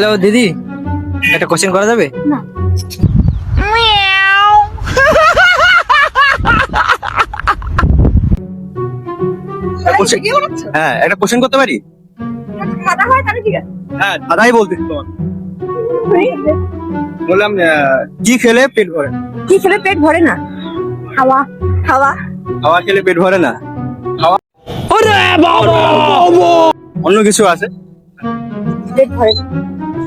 Hello দিদি। একটা question করা যাবে? না। হ্যাঁ একটা কোশ্চেন করতে পারি? হয় দাদাই বলতে তোমার বললাম কি খেলে পেট ভরে? কি খেলে পেট ভরে না? হাওয়া হাওয়া। খাওয়া খেলে পেট ভরে না? খাওয়া অন্য কিছু আছে? পেট ভরে।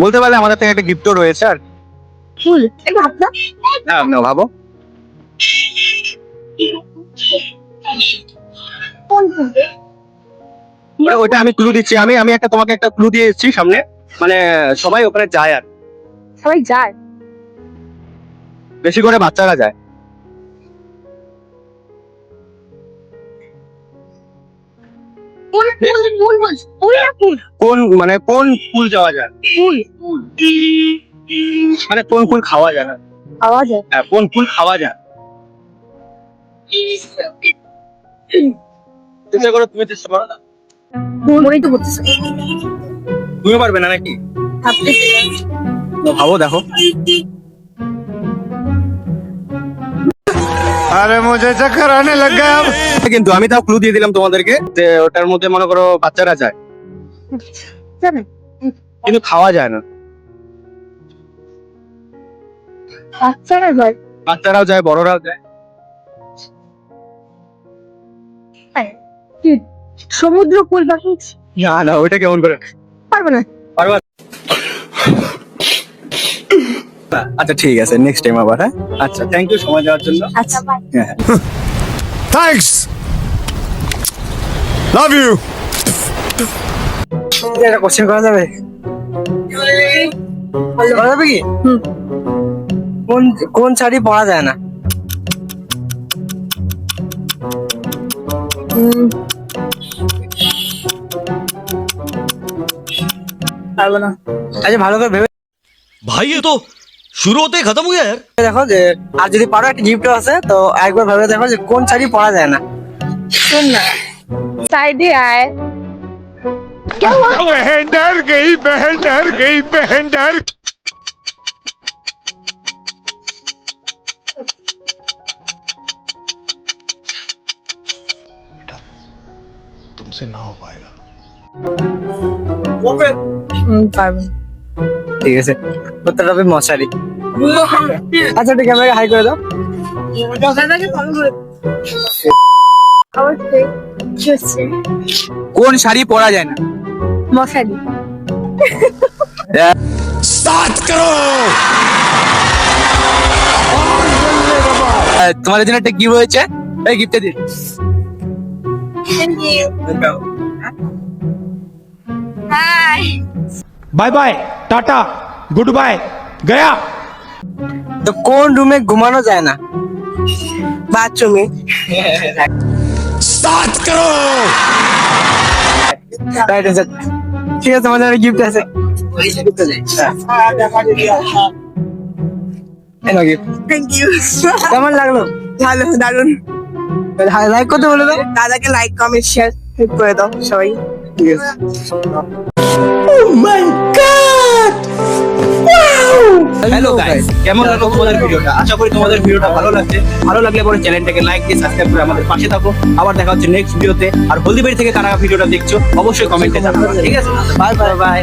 বলতে পারলে আমাদের থেকে একটা গিফটও রয়েছে আর ফুল একটু হাত দাও হ্যাঁ না ভাবো। কোন ফুল? ওটা- ওটা আমি ক্লু দিচ্ছি আমি আমি একটা তোমাকে একটা ক্লু দিয়ে এসেছি সামনে। মানে সবাই ওখানে যায় আর। সবাই যায়? বেশি করে বাচ্চারা যায়। কোন ফুল ফুল বলছ ফুল না ফুল? কোন মানে কোন ফুল যাওয়া যায়? ফুল। মানে কোন ফুল খাওয়া যায় না? খাওয়া যায়। হ্যাঁ কোন ফুল খাওয়া যায়? চেষ্টা করো তুমি চেষ্টা করো না। মনেই তো করতেছে তুমিও পারবে না নাকি? ভাবো দেখো। আরে লাগা কিন্তু আমি তাও ক্লু দিয়ে দিলাম তোমাদেরকে যে ওটার মধ্যে মনে করো বাচ্চারা যায়। কিন্তু খাওয়া যায় না। বাচ্চারা যায়। বাচ্চারাও যায় বড়রাও যায়। হ্যাঁ, সমুদ্র কুল বাকি না না ওইটা কেমন করে? পারব না। আচ্ছা, আচ্ছা ঠিক আছে নেক্সট টাইম আবার হ্যাঁ? আচ্ছা থ্যাংক ইউ সময় দেওয়ার জন্য। আচ্ছা হ্যাঁ থ্যাংকস লাভ ইউ একটা কোশ্চেন করা যাবে? করা যাবে কি? কোন কোন শাড়ি পরা যায় না? আচ্ছা ভালো করে ভেবে ভাই তো शुरू होते ही खत्म हो गया यार দেখো যে আর যদি পারো একটা গিফট আছে তো একবার ভেবে দেখো যে কোন শাড়ি পরা যায় না শোন না সাইডে আয় बहन डर गई बहन डर गई बहन डर तुमसे ना हो पाएगा পারবো ঠিক আছে। হবে মশারি। আচ্ছা ঠিক ক্যামেরাকে হাই করে দাও। কোন শাড়ি পরা যায় না? মশারি। সাত করো তোমাদের জন্য একটা গিফট হয়েছে এই গিফটটা দিন। Thank you hi bye bye tata good bye গয়া। তো কোন রুমে ঘুমানো যায় না? বাথরুমে স্টার্ট করো! রাইট আছে ঠিক আছে আমাদের গিফট আছে। কেমন লাগল? ভালো দারুণ লাইক করতে বলে দাও। দাদাকে লাইক কমেন্ট শেয়ার করে দাও সবাই। ঠিক আছে oh হ্যালো গাইস কেমন লাগল তোমাদের ভিডিওটা? আশা করি তোমাদের ভিডিওটা ভালো লাগছে। ভালো লাগলে পরে চ্যানেলটাকে লাইক দিয়ে সাবস্ক্রাইব করে আমাদের পাশে থাকো। আবার দেখা হচ্ছে নেক্সট ভিডিওতে আর হলদিবাড়ি থেকে কারা ভিডিওটা দেখছ অবশ্যই কমেন্টে জানাবে। ঠিক আছে? Bye bye bye